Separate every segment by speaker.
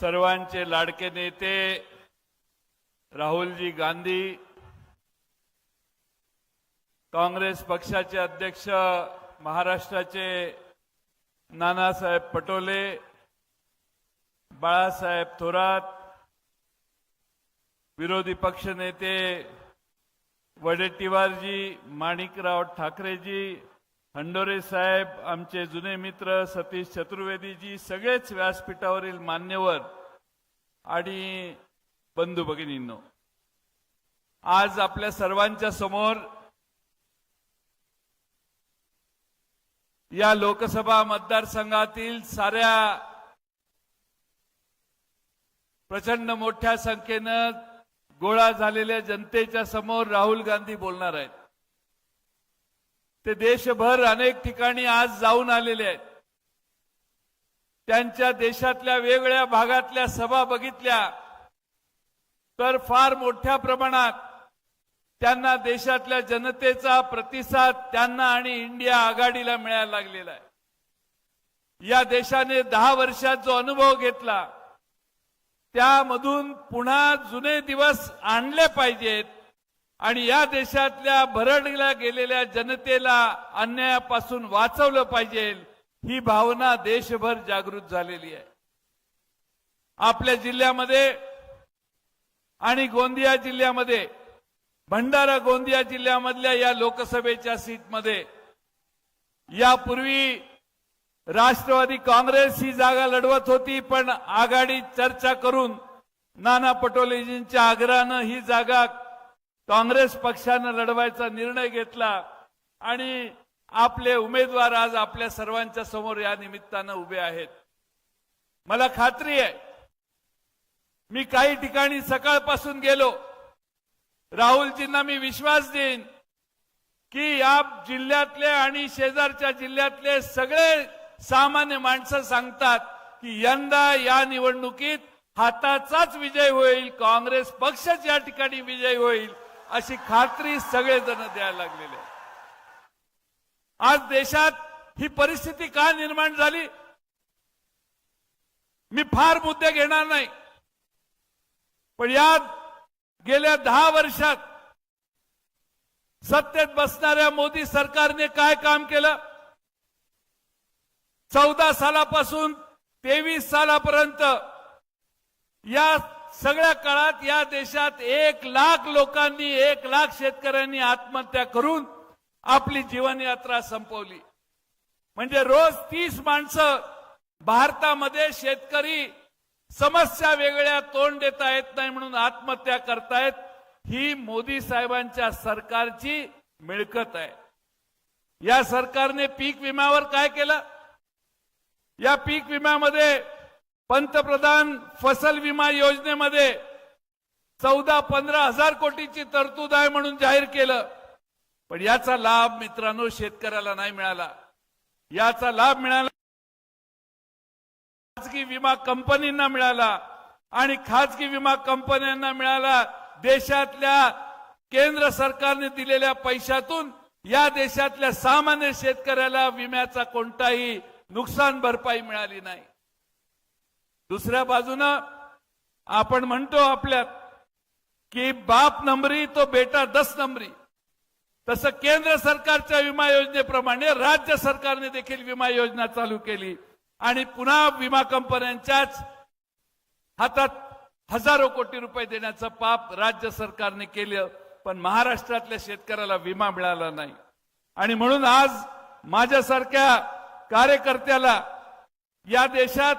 Speaker 1: सर्वांचे लाडके नेते राहुलजी गांधी काँग्रेस पक्षाचे अध्यक्ष महाराष्ट्राचे नानासाहेब पटोले बाळासाहेब थोरात विरोधी पक्षनेते वडेट्टीवारजी माणिकराव ठाकरेजी हंडोरे साहेब आमचे जुने मित्र सतीश चतुर्वेदीजी सगळेच व्यासपीठावरील मान्यवर आणि बंधू भगिनींनो आज आपल्या सर्वांच्या समोर या लोकसभा मतदारसंघातील साऱ्या प्रचंड मोठ्या संख्येनं गोळा झालेल्या जनतेच्या समोर राहुल गांधी बोलणार आहेत. ते देशभर अनेक ठिकाणी आज जाऊन आलेले आहेत. त्यांच्या देशातल्या वेगवेगळ्या भागातल्या सभा बघितल्या तर फार मोठ्या प्रमाणात त्यांना देशातल्या जनतेचा प्रतिसाद त्यांना आणि इंडिया आघाडीला मिळायला लागलेला आहे. या देशाने दहा वर्षात जो अनुभव घेतला त्यामधून पुन्हा जुने दिवस आणले पाहिजेत. आणि या देशातल्या भरडल्या गेलेल्या जनतेला अन्यायापासून वाचवलं पाहिजे ही भावना देशभर जागृत झालेली आहे. आपल्या जिल्ह्यामध्ये आणि गोंदिया जिल्ह्यामध्ये भंडारा गोंदिया जिल्ह्यामधल्या या लोकसभेच्या सीटमध्ये यापूर्वी राष्ट्रवादी काँग्रेस ही जागा लढवत होती पण आघाडी चर्चा करून नाना पटोलेजींच्या आग्रहानं ही जागा काँग्रेस पक्षानं लढवायचा निर्णय घेतला आणि आपले उमेदवार आज आपल्या सर्वांच्या समोर या निमित्तानं उभे आहेत. मला खात्री आहे मी काही ठिकाणी सकाळपासून गेलो. राहुलजींना मी विश्वास देईन की या जिल्ह्यातले आणि शेजारच्या जिल्ह्यातले सगळे सामान्य माणसं सांगतात की यंदा या निवडणुकीत हाताचाच विजय होईल काँग्रेस पक्षच या ठिकाणी विजय होईल. अशी खात्री सगळेजण द्यायला लागलेले आज देशात ही परिस्थिती का निर्माण झाली? मी फार मुद्दे घेणार नाही. पण या गेल्या दहा वर्षात सत्तेत बसणाऱ्या मोदी सरकारने काय काम केलं? चौदा सालापासून तेवीस सालापर्यंत या सगळ्या काळात या देशात एक लाख लोकांनी एक लाख शेतकऱ्यांनी आत्महत्या करून आपली जीवनयात्रा संपवली. म्हणजे रोज तीस माणसं भारतामध्ये शेतकरी समस्या वेगळ्या तोंड देता येत नाही म्हणून आत्महत्या करतायत ही मोदी साहेबांच्या सरकारची मिळकत आहे. या सरकारने पीक विम्यावर काय केलं? या पीक विम्यामध्ये पंतप्रधान फसल विमा योजनेमध्ये चौदा पंधरा हजार कोटीची तरतूद आहे म्हणून जाहीर केलं. पण याचा लाभ मित्रांनो शेतकऱ्याला नाही मिळाला. याचा लाभ मिळाला खाजगी विमा कंपनींना मिळाला आणि खाजगी विमा कंपन्यांना मिळाला. देशातल्या केंद्र सरकारने दिलेल्या पैशातून या देशातल्या सामान्य शेतकऱ्याला विम्याचा कोणताही नुकसान भरपाई मिळाली नाही. दुसऱ्या बाजूनं आपण म्हणतो आपल्यात की बाप नंबरी तो बेटा दस नंबरी. तसं केंद्र सरकारच्या विमा योजनेप्रमाणे राज्य सरकारने देखील विमा योजना चालू केली. आणि पुन्हा विमा कंपन्यांच्याच हातात हजारो कोटी रुपये देण्याचं पाप राज्य सरकारने केलं पण महाराष्ट्रातल्या शेतकऱ्याला विमा मिळाला नाही. आणि म्हणून आज माझ्यासारख्या कार्यकर्त्याला या देशात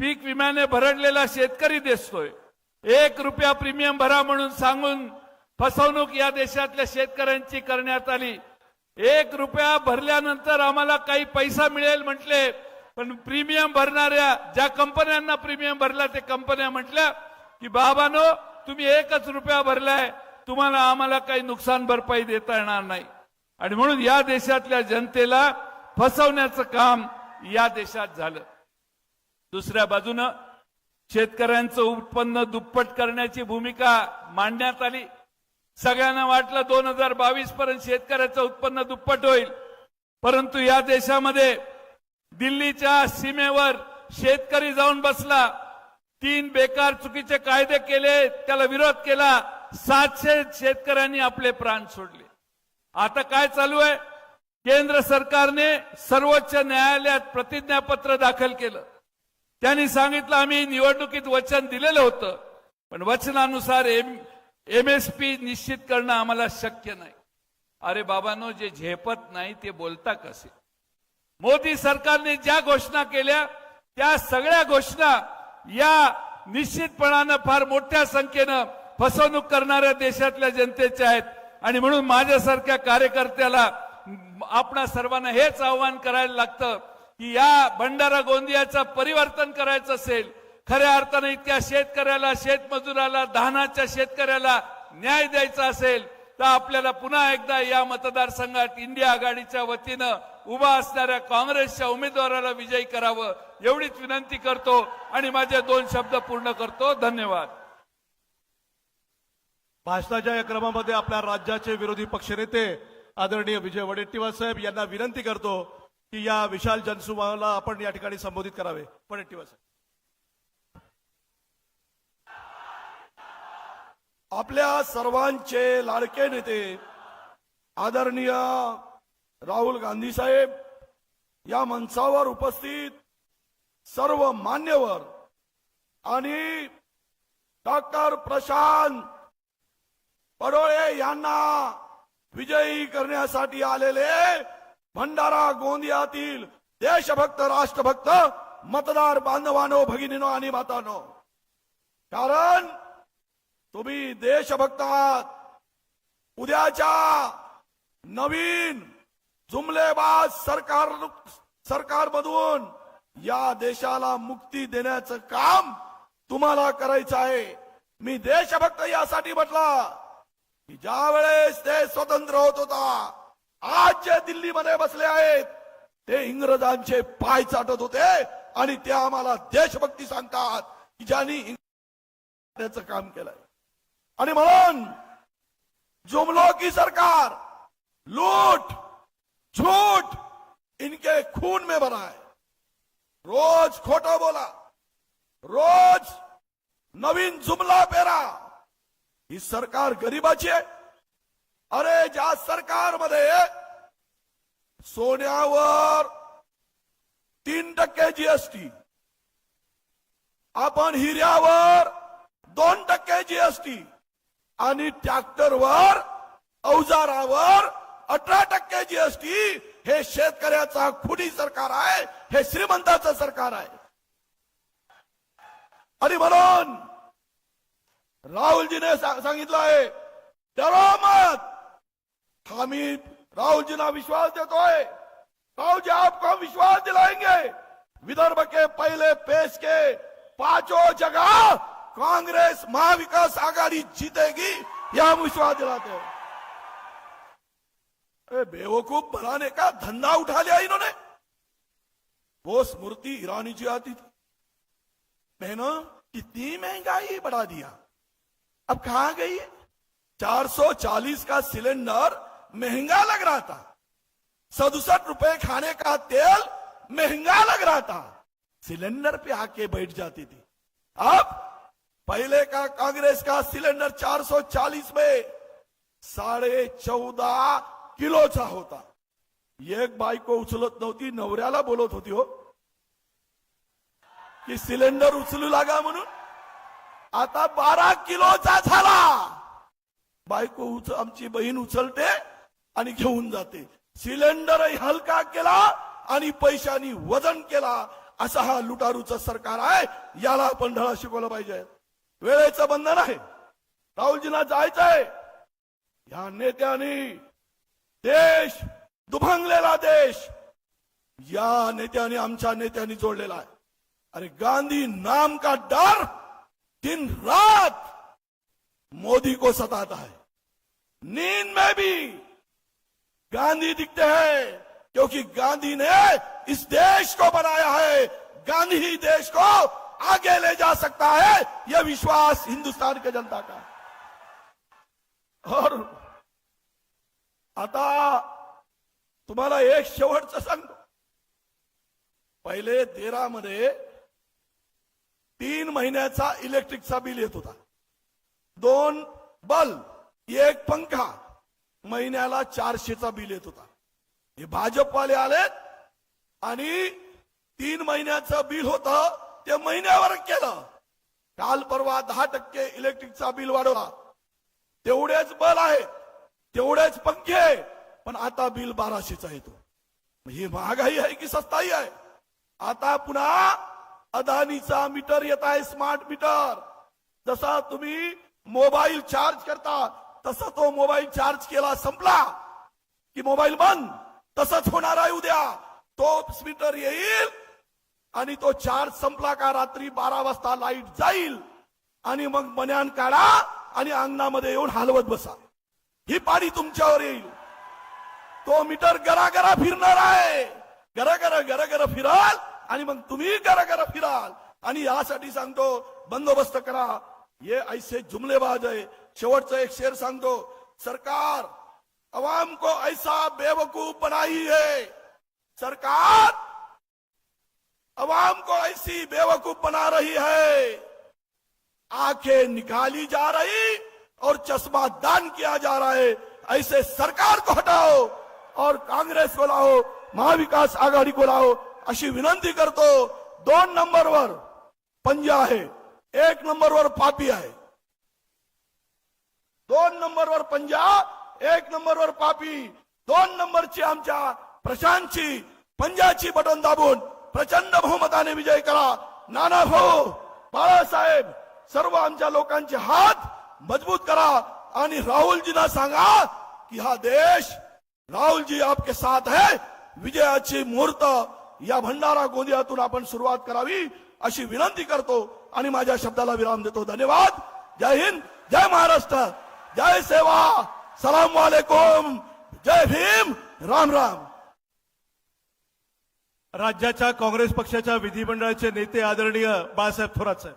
Speaker 1: पीक विम्याने भरडलेला शेतकरी दिसतोय. एक रुपया प्रीमियम भरा म्हणून सांगून फसवणूक या देशातल्या शेतकऱ्यांची करण्यात आली. एक रुपया भरल्यानंतर आम्हाला काही पैसा मिळेल म्हटले पण प्रीमियम भरणाऱ्या ज्या कंपन्यांना प्रीमियम भरला ते कंपन्या म्हटल्या की बाबानो तुम्ही एकच रुपया भरलाय तुम्हाला आम्हाला काही नुकसान भरपाई देता येणार नाही. आणि म्हणून या देशातल्या जनतेला फसवण्याचं काम या देशात झालं. दुसऱ्या बाजूनं शेतकऱ्यांचं उत्पन्न दुप्पट करण्याची भूमिका मांडण्यात आली. सगळ्यांना वाटलं दोन हजार बावीस पर्यंत शेतकऱ्याचं उत्पन्न दुप्पट होईल. परंतु या देशामध्ये दिल्लीच्या सीमेवर शेतकरी जाऊन बसला. तीन बेकार चुकीचे कायदे केले त्याला विरोध केला. सातशे शेतकऱ्यांनी आपले प्राण सोडले. आता काय चालू आहे? केंद्र सरकारने सर्वोच्च न्यायालयात प्रतिज्ञापत्र दाखल केलं. त्यांनी सांगितलं आम्ही निवडणुकीत वचन दिलेलं होतं. पण वचनानुसार एम एम एस पी निश्चित करणं आम्हाला शक्य नाही. अरे बाबांनो जे झेपत नाही ते बोलता कसे? मोदी सरकारने ज्या घोषणा केल्या त्या सगळ्या घोषणा या निश्चितपणानं फार मोठ्या संख्येनं फसवणूक करणाऱ्या देशातल्या जनतेच्या आहेत. आणि म्हणून माझ्यासारख्या कार्यकर्त्याला आपणा सर्वांना हेच आव्हान करायला लागतं की या भंडारा गोंदियाचं परिवर्तन करायचं असेल खऱ्या अर्थानं इतक्या शेतकऱ्याला शेतमजुराला धानाच्या शेतकऱ्याला न्याय द्यायचा असेल तर आपल्याला पुन्हा एकदा या मतदारसंघात इंडिया आघाडीच्या वतीनं उभा असणाऱ्या काँग्रेसच्या उमेदवाराला विजयी करावं एवढीच विनंती करतो आणि माझे दोन शब्द पूर्ण करतो. धन्यवाद.
Speaker 2: भाषणाच्या या क्रमामध्ये आपल्या राज्याचे विरोधी पक्षनेते आदरणीय विजय वडेट्टीवार साहेब यांना विनंती करतो की या विशाल जनसुमाला आपण या ठिकाणी संबोधित करावे. पण
Speaker 3: आपल्या सर्वांचे लाडके नेते आदरणीय राहुल गांधी साहेब या मंचावर उपस्थित सर्व मान्यवर आणि डॉक्टर प्रशांत पडोळे यांना विजयी करण्यासाठी आलेले भंडारा गोंदियातील देशभक्त राष्ट्रभक्त मतदार बांधवानो भगिनीनो आणि मातानो. कारण तुम्ही देशभक्त आहात उद्याच्या नवीन जुमलेबाज सरकार सरकारमधून या देशाला मुक्ती देण्याचं काम तुम्हाला करायचं आहे. मी देशभक्त यासाठी म्हटला की ज्या वेळेस ते स्वतंत्र होत होता आज जे दिल्लीमध्ये बसले आहेत ते इंग्रजांचे पाय चाटत होते आणि ते आम्हाला देशभक्ती सांगतात की ज्यांनी त्याचं काम केलंय. आणि म्हणून जुमलो की सरकार लूट झूठ इनके खून में भरा है रोज खोटं बोला. रोज नवीन जुमला पेरा. ही सरकार गरिबाची आहे. अरे ज्या सरकारमध्ये सोन्यावर तीन टक्के जीएसटी आपण हिऱ्यावर दोन टक्के जीएसटी आणि ट्रॅक्टरवर अवजारावर अठरा टक्के जीएसटी हे शेतकऱ्याचा खुडी सरकार आहे हे श्रीमंताचं सरकार आहे. आणि म्हणून राहुलजीने सांगितलं आहे डरो मत आम्ही राहुलजीना विश्वास देतोय राहुल जी, आपको हम विश्वास दिलाएँगे। विदर्भ के पहले पेश के पाँचों जगह कांग्रेस महाविकास आघाड़ी जीतेगी यह हम विश्वास दिलाते हैं। बेवकूफ़ बनाने का धंधा उठा लिया इन्होंने। वो स्मृति ईरानी जी आती थी। बहनों, कितनी महँगाई बढ़ा दिया। अब कहा गई है? 440 का सिलेंडर महँगा लग रहा था। सदसठ रुपए खाने का तेल महँगा लग रहा था। सिलेंडर पे आके बैठ जाती थी। अब पहले का कांग्रेस का सिलेंडर 440 में साडे चौदा किलोचा होता। एक बायको उचलत नव्हती नवऱ्याला बोलत होती हो। की सिलेंडर उचलू लागा म्हणून? आता बारा किलोचा झाला। बायको उच, आमची बहीण उचलते आणि घेऊन जाते. सिलेंडरही हलका केला आणि पैशानी वजन केला. असा हा लुटारूचा सरकार आहे. याला आपण धडा शिकवला पाहिजे. वेळेचं बंधन आहे. राहुलजींना जायचंय. या नेत्यांनी देश दुभंगलेला देश. या नेत्याने आमच्या नेत्यांनी जोडलेला आहे. अरे गांधी नाम का डर? दिन रात मोदी को सताता है. नींद में भी गांधी दिखते हैं क्योंकि गांधी ने इस देश को बनाया है। गांधी ही देश को आगे ले जा सकता है यह विश्वास हिंदुस्तान के जनता का। और आता तुम्हाला एक शेवटचं सांगतो पहिले तेरा मध्ये तीन तीन महिन्याचा इलेक्ट्रिकचा बिल येत होता। दोन बल्ब एक पंखा महिन्याला चारशेचा बिल येत होता. हे भाजपवाले आलेत आणि तीन महिन्याचं बिल होतं ते महिन्यावर केलं. काल परवा दहा टक्के इलेक्ट्रिकचा बिल वाढवला. तेवढेच बल आहे तेवढेच पंखे आहे, पण आता बिल बाराशेचा येतो. ही महागाई आहे की सस्ताई आहे? आता पुन्हा अदानीचा मीटर येत आहे स्मार्ट मीटर. जसा तुम्ही मोबाईल चार्ज करता तसा तो मोबाईल चार्ज केला संपला. की मोबाईल बंद. तसंच होणार आहे उद्या. तो मीटर येईल आणि तो चार्ज संपला का रात्री बारा वाजता लाइट जाईल. आणि मग मन्यान काढा आणि अंगणामध्ये येऊन हलवत बसा. ही पाणी तुमच्यावर येईल. तो मीटर गरागरा फिरणार आहे. गरागरा गरागर फिराल आणि मग तुम्ही गरागरा फिराल. आणि यासाठी सांगतो बंदोबस्त करा. ये ऐसे जुमलेबाज आहे. शेवटचं एक शेर सांगतो, सरकार अवाम को ऐसा बेवकूफ़ बनाई है। सरकार अवाम को ऐसी बेवकूफ़ बना रही है। आँखें निकाली जा रही और चश्मा दान किया जा रहा है। ऐसे सरकार को हटाओ और कांग्रेस को लाओ, महाविकास आघाडी को लाओ। अशी विनंती करतो, दोन नंबरवर पंजा आहे, एक नंबरवर पापी आहे। दोन नंबरवर पंजा एक नंबरवर पापी. दोन नंबरची आमच्या प्रशांतची पंजाची बटन दाबून प्रचंड बहुमताने विजय करा. नाना भाऊ बाळासाहेब सर्व आमच्या लोकांचे हात मजबूत करा. आणि राहुलजीना सांगा की हा देश राहुलजी आपके साथ है. विजयाची मुहूर्त या भंडारा गोंदियातून आपण सुरुवात करावी अशी विनंती करतो आणि माझ्या शब्दाला विराम देतो. धन्यवाद. जय हिंद जय महाराष्ट्र. जय सेवा सलाम वालेकुम जय भीम राम राम.
Speaker 2: राज्याच्या काँग्रेस पक्षाच्या विधिमंडळाचे नेते आदरणीय बाळासाहेब थोरात साहेब.